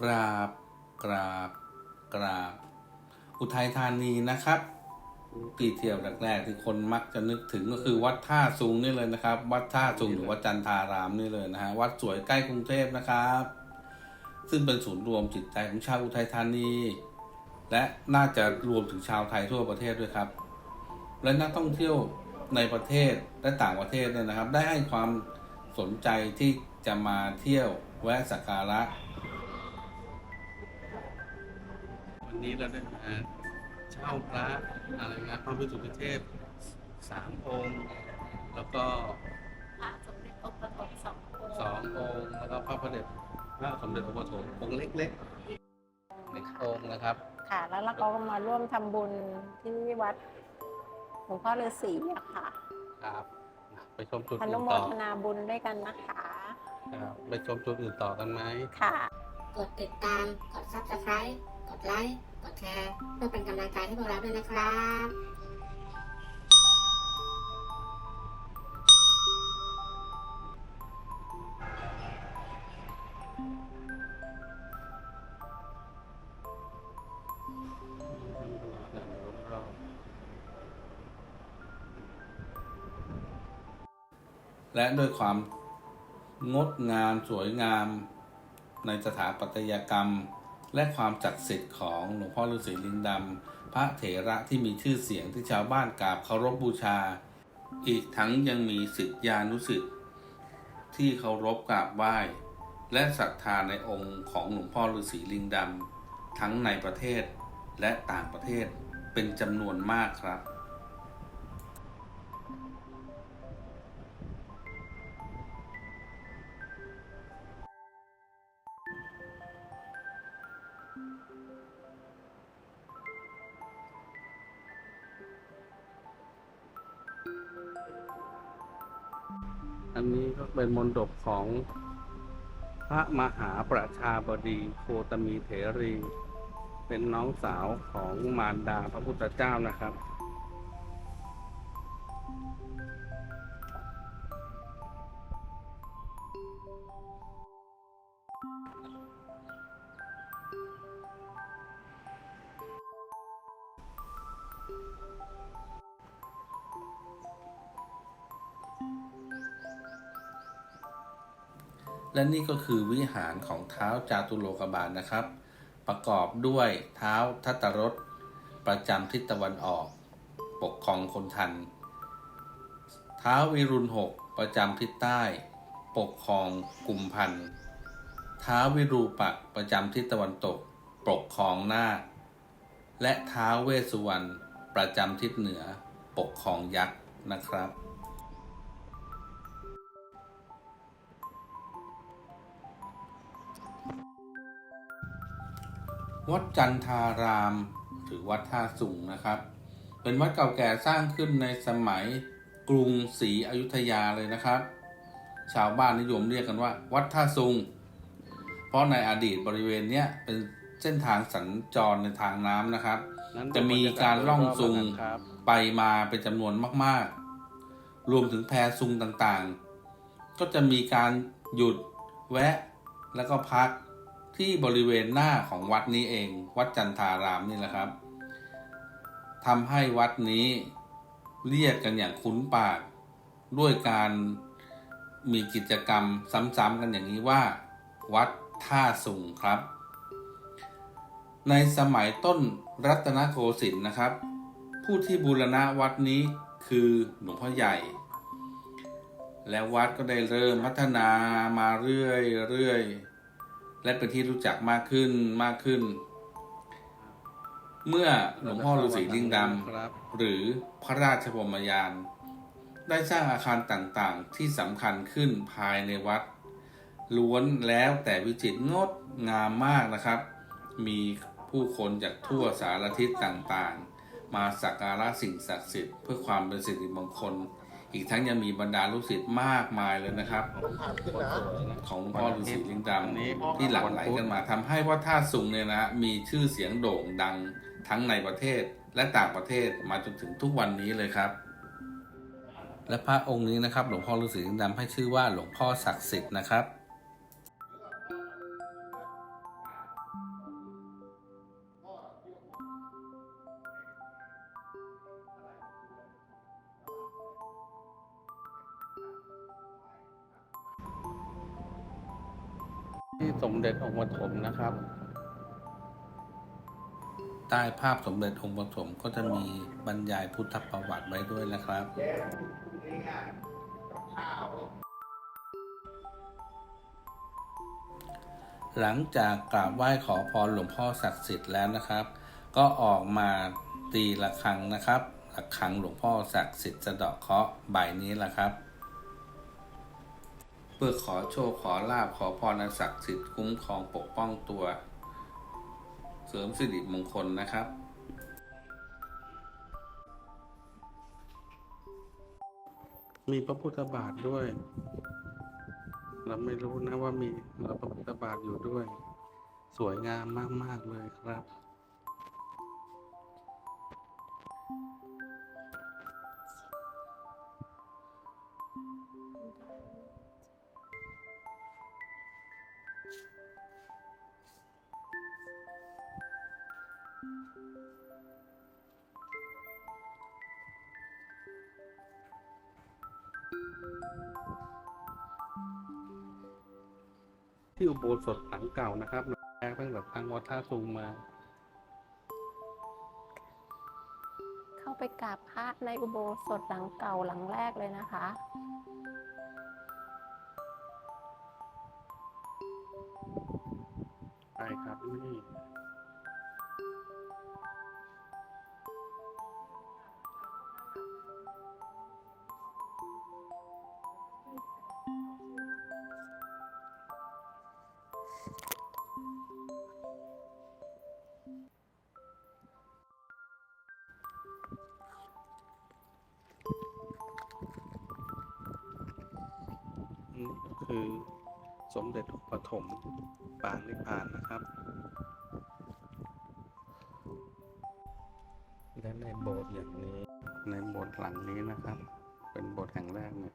กราบ กราบ กราบ อุทัยธานีนะครับที่เที่ยวแรกๆที่คนมักจะนึกถึงก็คือวัดท่าซุงนี่เลยนะครับ วัดท่าซุงหรือวัดจันทารามนี่เลยนะฮะวัดสวยใกล้กรุงเทพนะครับ ซึ่งเป็นศูนย์รวมจิตใจของชาวอุทัยธานี และน่าจะรวมถึงชาวไทยทั่วประเทศด้วยครับ และนักท่องเที่ยวในประเทศและต่างประเทศเนี่ยนะครับ ได้ให้ความสนใจที่จะมาเที่ยวแวะสักการะ วันนี้เราได้มาเช่าพระอะไรนะพระพิสุทธิเทพสามองค์ แล้วก็พระสมเด็จองค์ปฐมสององค์สององค์แล้วก็พระประเดชพระสมเด็จองค์ปฐมองค์เล็กๆเล็กองค์นะครับ ค่ะ แล้วเราก็มาร่วมทำบุญที่วัดหลวงพ่อฤาษีอะค่ะ ครับ ไปชมจุดออื่นุนโมต่อทนาบุญด้วยกันนะคะ ครับไปชมจุดอื่นต่อกันไหมค่ะ กดติดตาม กด subscribe กดไลค์ กดแชร์ เพื่อเป็นกำลังใจให้พวกเราด้วยนะครับและด้วยความงดงามสวยงามในสถาปัตยกรรม และความศักดิ์สิทธิ์ของหลวงพ่อฤาษีลิงดำพระเถระที่มีชื่อเสียงที่ชาวบ้านกราบเคารพบูชา อีกทั้งยังมีสิทธิานุสิทธิ์ที่เคารพกราบไหว้ และศรัทธาในองค์ของหลวงพ่อฤาษีลิงดำทั้งในประเทศและต่างประเทศเป็นจำนวนมากครับ อันนี้ก็เป็นมนดบของพระมหาประชาบดีโคตมีเถรี เป็นน้องสาวของมารดาพระพุทธเจ้านะครับ และนี่ก็คือวิหารของเท้าจาตุโลกบาลนะครับ ประกอบด้วยเท้าทัตตรสประจำทิศตะวันออก ปกครองคนทัน เท้าวิรุณหกประจำทิศใต้ ปกครองกุมพันเท้าวิรูปักษ์ประจำทิศตะวันตก ปกครองนาคและเท้าเวสสุวรรณประจำทิศเหนือ ปกครองยักษ์นะครับ วัดจันทาราม หรือวัดท่าสุงนะครับ เป็นวัดเก่าแก่สร้างขึ้นในสมัยกรุงศรีอยุธยาเลยนะครับ ชาวบ้านนิยมเรียกกันว่า วัดท่าสุง เพราะในอดีตบริเวณเนี้ยเป็นเส้นทางสัญจรในทางน้ำนะครับ จะมีการล่องซุงไปมาเป็นจำนวนมาก ๆ รวมถึงแพซุงต่างๆ ก็จะมีการหยุดแวะแล้วก็พัก ที่บริเวณหน้าของวัดนี้เอง วัดจันทารามนี่แหละครับทำให้วัดนี้เรียกกันอย่างคุ้นปาก ด้วยการมีกิจกรรมซ้ำๆกันอย่างนี้ว่า วัดท่าสุงครับ ในสมัยต้นรัตนโกสินทร์นะครับ ผู้ที่บูรณะวัดนี้คือหลวงพ่อใหญ่ แล้ววัดก็ได้เริ่มพัฒนามาเรื่อยๆ และเป็นที่รู้จักมากขึ้นมากขึ้น เมื่อหลวงพ่อฤาษีลิงดำหรือพระราชบรมยาน ได้สร้างอาคารต่างๆ ที่สำคัญขึ้นภายในวัด ล้วนแล้วแต่วิจิตรงดงามมากนะครับ มีผู้คนจากทั่วสารทิศต่างๆ มาสักการะสิ่งศักดิ์สิทธิ์เพื่อความเป็นสิริมงคล อีกทั้งยังมีบรรดาลูกศิษย์มากมายเลยนะครับ ของหลวงพ่อฤาษีลิงดำที่หลั่งไหลกันมาทำให้วัดท่าสุงเนี่ยนะมีชื่อเสียงโด่งดังทั้งในประเทศและต่างประเทศมาจนถึงทุกวันนี้เลยครับและพระองค์นี้นะครับ หลวงพ่อฤาษีลิงดำให้ชื่อว่าหลวงพ่อศักดิ์สิทธิ์นะครับ ที่สมเด็จองค์ปฐมนะครับ ใต้ภาพสมเด็จองค์ปฐมก็จะมีบรรยายพุทธประวัติไว้ด้วยนะครับหลังจากกราบไหว้ขอพรหลวงพ่อศักดิ์สิทธิ์แล้วนะครับ ก็ออกมาตีระฆังนะครับระฆังหลวงพ่อศักดิ์สิทธิ์สะเดาะเคาะห์บ่ายนี้แหละครับ เพื่อขอโชคขอลาบขอพรอันศักดิ์สิทธิ์คุ้มครองปกป้องตัว เสริมสิริมงคลนะครับ มีพระพุทธบาทด้วย เราไม่รู้นะว่ามีพระพุทธบาทอยู่ด้วย สวยงามมาก ๆ เลยครับ ที่อุโบสถหลังเก่านะครับแรกตั้งแต่ทางวัดท่าซุงมา เข้าไปกราบพระในอุโบสถหลังเก่าหลังแรกเลยนะคะ คือสมเด็จปฐมปางนิพพานนะครับ และในโบสถ์อย่างนี้ ในโบสถ์หลังนี้นะครับ เป็นโบสถ์แห่งแรกเนี่ย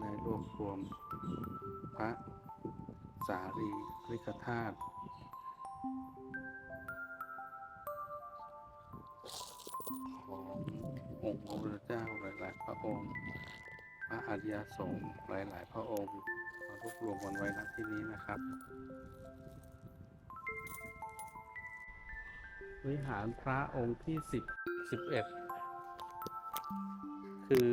ได้รวบรวมพระสารีริกธาตุขององค์พระพุทธเจ้าหลายๆพระองค์พ ระอริยสงฆ์หลาย ๆ พระองค์มารวบรวมกันไว้ณที่นี้นะครับ วิหารพระองค์ที่สิบสิบเอ็ดคือ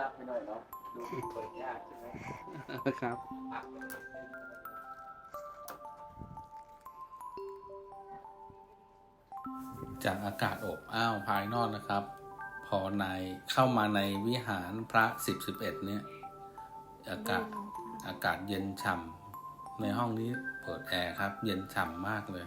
รับไปหน่อยเนาะดูเปิดยากใช่ไหมครับ จากอากาศอบอ้าวภายนอกนะครับ พอในเข้ามาในวิหารพระสิบสิบเอ็ดเนี่ยอากาศอากาศเย็นฉ่ำในห้องนี้เปิดแอร์ครับ เย็นฉ่ำมากเลย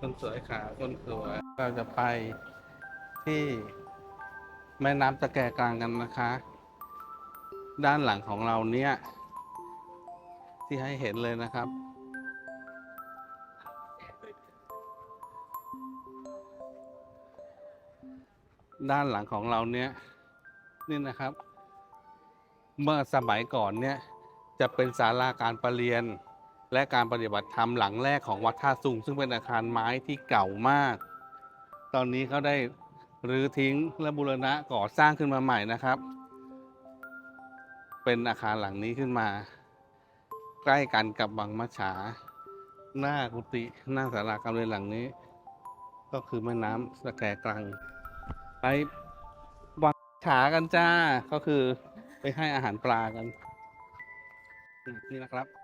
คนสวยขาคนสวยเราจะไปที่แม่น้ำตะแกกลางกันนะคะ ด้านหลังของเราเนี่ย ที่ให้เห็นเลยนะครับ ด้านหลังของเราเนี่ยนี่นะครับ เมื่อสมัยก่อนเนี่ย จะเป็นศาลาการประเรียน และการปฏิบัติธรรมหลังแรกของวัดท่าสุงซึ่งเป็นอาคารไม้ที่เก่ามาก ตอนนี้เขาได้รื้อทิ้งและบูรณะก่อสร้างขึ้นมาใหม่นะครับ เป็นอาคารหลังนี้ขึ้นมา ใกล้กันกับบังมัชฉา หน้ากุฏิหน้าศาลาการเรียนหลังนี้ ก็คือแม่น้ำสะแกกลัง ไปบังมัชฉากันจ้าก็คือไปให้อาหารปลากัน นี่นะครับ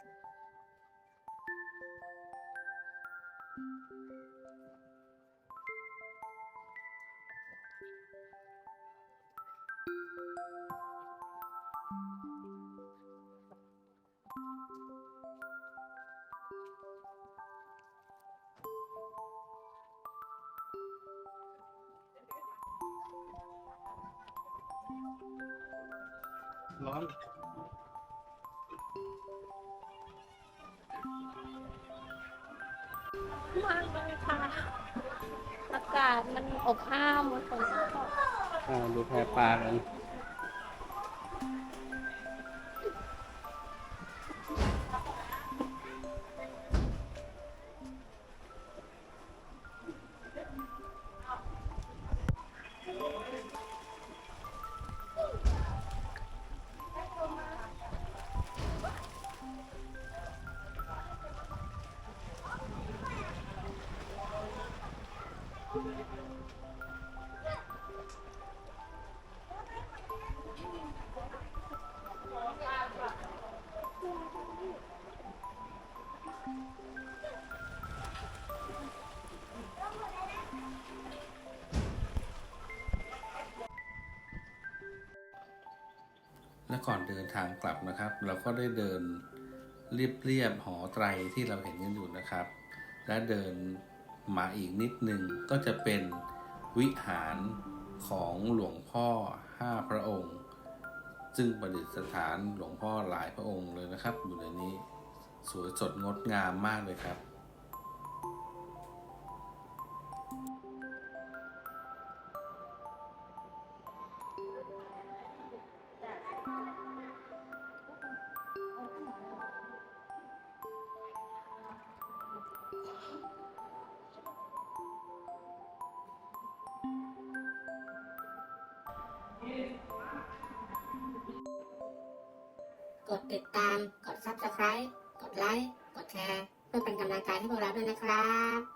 ร้ มากเลยค่ะอากาศมันอบอ้าวมันฝนตก อ่าดูแพปลากัน และก่อนเดินทางกลับนะครับ เราก็ได้เดินเรียบๆหอไตรที่เราเห็นกันอยู่นะครับ และเดินมาอีกนิดหนึ่งก็จะเป็นวิหารของหลวงพ่อห้าพระองค์ ซึ่งประดิษฐานหลวงพ่อหลายพระองค์เลยนะครับ อยู่ในนี้สวยสดงดงามมากเลยครับ กดติดตาม กด subscribe กดไลค์ กดแชร์ เพื่อเป็นกำลังใจให้พวกเราด้วยนะครับ